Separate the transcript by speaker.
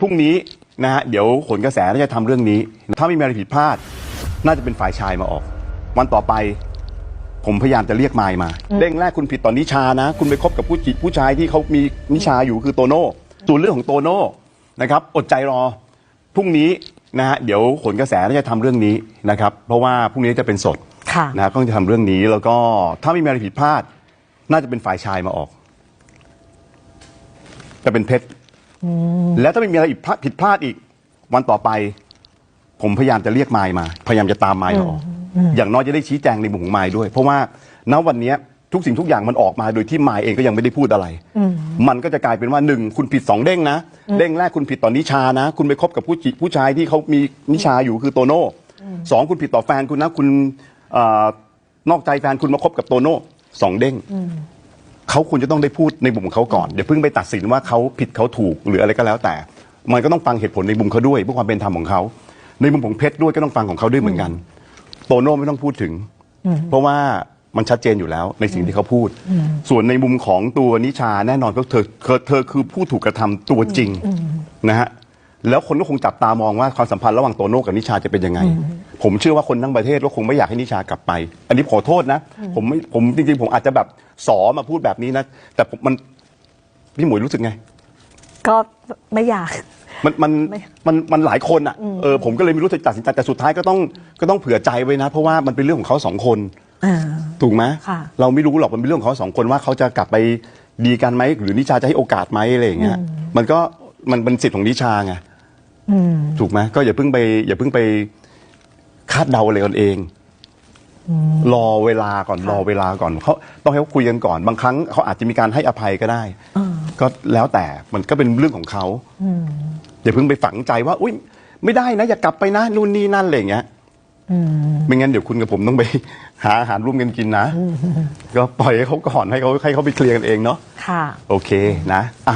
Speaker 1: พรุ่งนี้นะฮะเดี๋ยวขนกระแสน่าจะทำเรื่องนี้ ถ้าไม่มีอะไรผิดพลาด น่าจะเป็นฝ่ายชายมาออก วันต่อไป ผมพยายามจะเรียกมายมาเด้งแรกคุณผิดต่อนนิชานะ คุณไปคบกับผู้จิผู้ชายที่เขามีนิชาอยู่คือโตโน่ส่วนเรื่องของโตโน่นะครับ อดใจรอพรุ่งนี้นะฮะเดี๋ยวขนกระแสน่าจะทำเรื่องนี้นะครับ เพราะว่าพรุ่งนี้จะเป็นสด
Speaker 2: ค่ะ
Speaker 1: นะฮะก็จะทำเรื่องนี้แล้วก็ถ้าไม่มีอะไรผิดพลาด น่าจะเป็นฝ่ายชายมาออก จะเป็นเพชร แล้วถ้าไม่มีอะไรอีกพลาดผิดพลาดอีก วันต่อไป ผมพยายามจะเรียกมายมา พยายามจะตามมายมาออกอย่างน้อยจะได้ชี้แจงในมุมของมายด้วย เพราะว่าณวันเนี้ยทุกสิ่งทุกอย่างมันออกมาโดยที่มายเองก็ยังไม่ได้พูดอะไร มันก็จะกลายเป็นว่าหนึ่งคุณผิดสองเด้งนะ เด้งแรกคุณผิดต่อนนิชานะ คุณไปคบกับผู้จิผู้ชายที่เขามีนิชาอยู่คือโตโน่สองคุณผิดต่อแฟนคุณนะคุณเอ่อนอกใจแฟนคุณมาคบกับโตโน่สองเด้ง เขาควรจะต้องได้พูดในมุมของเขาก่อนอย่าเพิ่งไปตัดสินว่าเขาผิดเขาถูกหรืออะไรก็แล้วแต่ มันก็ต้องฟังเหตุผลในมุมเขาด้วยเพื่อความเป็นธรรมของเขา ในมุมของเพชรด้วยก็ต้องฟังของเขาด้วยเหมือนกัน โตโน่ไม่ต้องพูดถึง เพราะว่ามันชัดเจนอยู่แล้วในสิ่งที่เขาพูด ส่วนในมุมของตัวนิชาแน่นอนก็เธอเธอเธอคือผู้ถูกกระทำตัวจริงนะฮะ แล้วคนก็คงจับตามองว่าความสัมพันธ์ระหว่างโตโน่กับนิชาจะเป็นยังไง ผมเชื่อว่าคนทั้งประเทศก็คงไม่อยากให้นิชากลับไป อันนี้ขอโทษนะ ผมไม่ผมจริงๆ ผมอาจจะแบบสอมาพูดแบบนี้นะ แต่ผมมันพี่หมวยรู้สึกไง
Speaker 2: ก็ไม่อยาก
Speaker 1: มันมัน
Speaker 2: ไม่
Speaker 1: มันมันหลายคนอะเออผมก็เลยไม่รู้จะตัดสินใจแต่สุดท้ายก็ต้องก็ต้องเผื่อใจไว้นะ เพราะว่ามันเป็นเรื่องของเขาสองคน
Speaker 2: อ่า
Speaker 1: ถูกไหม
Speaker 2: ค่ะ
Speaker 1: เราไม่รู้หรอกมันเป็นเรื่องของเขาสองคนว่าเขาจะกลับไปดีกันไหมหรือนิชาจะให้โอกาสไหมอะไรอย่างเงี้ยมันก็มันเป็นสิทธิ์ของนิชาไง
Speaker 2: อืม
Speaker 1: ถูกไหมก็อย่าเพิ่งไป อย่าเพิ่งไปคาดเดาอะไรกันเองรอเวลาก่อนรอเวลาก่อนเขาต้องให้เขาคุยกันก่อนบางครั้งเขาอาจจะมีการให้อภัยก็ได้
Speaker 2: อ่า
Speaker 1: ก็แล้วแต่มันก็เป็นเรื่องของเขา
Speaker 2: อืม
Speaker 1: อย่าเพิ่งไปฝังใจว่า อุ้ยไม่ได้นะ อย่ากลับไปนะนู่นนี่นั่นอะไรอย่างเงี้ย
Speaker 2: อืม
Speaker 1: ไม่งั้นเดี๋ยวคุณกับผมต้องไปหาอาหารร่วมกันกินนะ ก็ปล่อยให้เขาก่อนให้เขาให้เขาไปเคลียร์กันเองเนาะ
Speaker 2: ค่ะ
Speaker 1: โอเคนะอะ